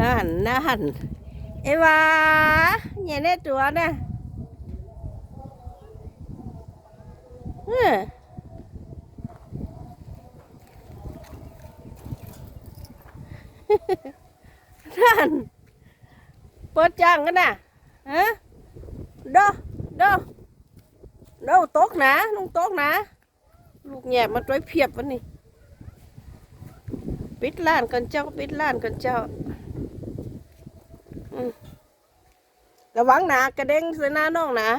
นั่นนั่นเอวาเนี่ยในตัวน่ะเออนั่นเปิดจังกันน่ะฮะดอดอดอตกนะลุงโต๊กนะ ลูกแหย่มาต้วยเพียบวันนี้ ปิดร้านกันเจ้าปิดร้านกันเจ้า ระวังหนากระเด้งใส่หน้าน้องนะ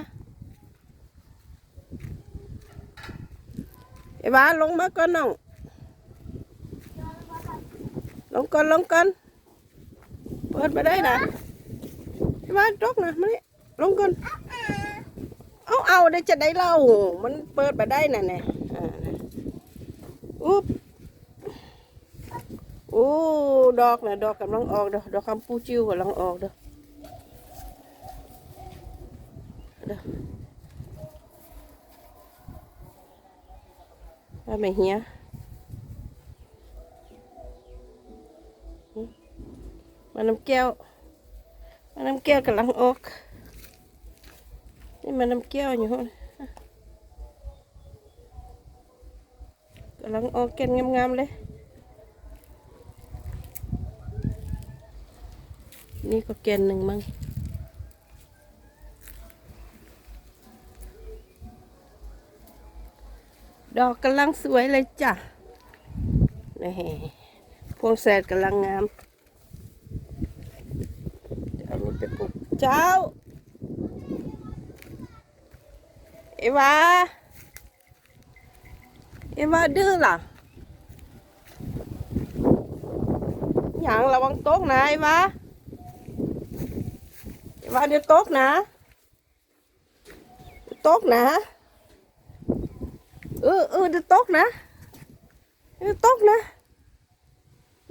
ไอ้บ้าลงมาก่อนน้องลงก่อนลงก่อนเปิดไปได้นะไอ้บ้าตกนะมานี่ลงก่อนเอาเอาได้จะได้เล่ามันเปิดไปได้น่ะเนี่ยอ่านะอุ๊บ โอ้ดอกนะดอกกำลังออกเด้อดอกคำปูจิวกำลังออกเด้อเด้อว่าไม่เหียมาน้ำแก้วมาน้ำแก้วกำลังออกนี่มาน้ำแก้วอยู่ห้องกำลังออกแก่นงามๆเลย นี่ก็แกนหนึ่งมั้งดอกกำลังสวยเลยจ้ะนี่พวงแสดกำลังงามเดี๋ยวเอานี้ไปปลูกเจ้า เอวา เอวาดื้อล่ะอย่างระวังโต๊ะนะเอวา ว่าเดี๋ยวตกนะ ตกนะ เออเออเดี๋ยวตกนะ เดี๋ยวตกนะ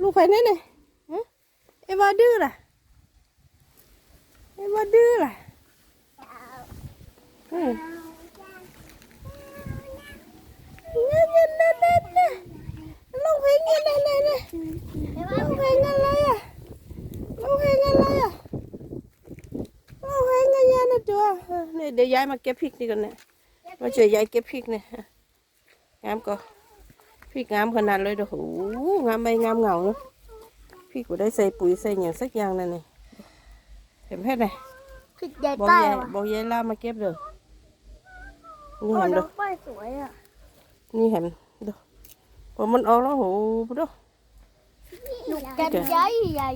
ลูกใครเนี่เนี่ยเอวาดื้อล่ะ เอวาดื้อล่ะอืมเนี่ยเนี่ยเนี่ยเนี่ยเนี่ยลูกเพลงเนี่ยเนี่ยเนี่ยเนี่ยลูกเพลงอะไรอะลูกเพลงอะไรอะ โอ้ย งานยานะตัวเออเนี่ยเดี๋ยวยายมาเก็บพริกนี่ก่อนเนี่ยมาช่วยยายเก็บพริกเนี่ยงามก็พริกงามขนาดเลยเด้อโหงามใบงามเหงาเนาะพริกกูได้ใส่ปุ๋ยใส่อย่างสักอย่างนั่นนี่เห็นแค่ไหนผิดใหญ่บอกป้ายยายว่ะบอกยายล่ามาเก็บเด้อนี่โอ้เห็นน้เด้อองป้ายสวยอะนี่เห็นเด้อพอมันออกแล้วโหเด้อลูกแก้มใหญ่ใหญ่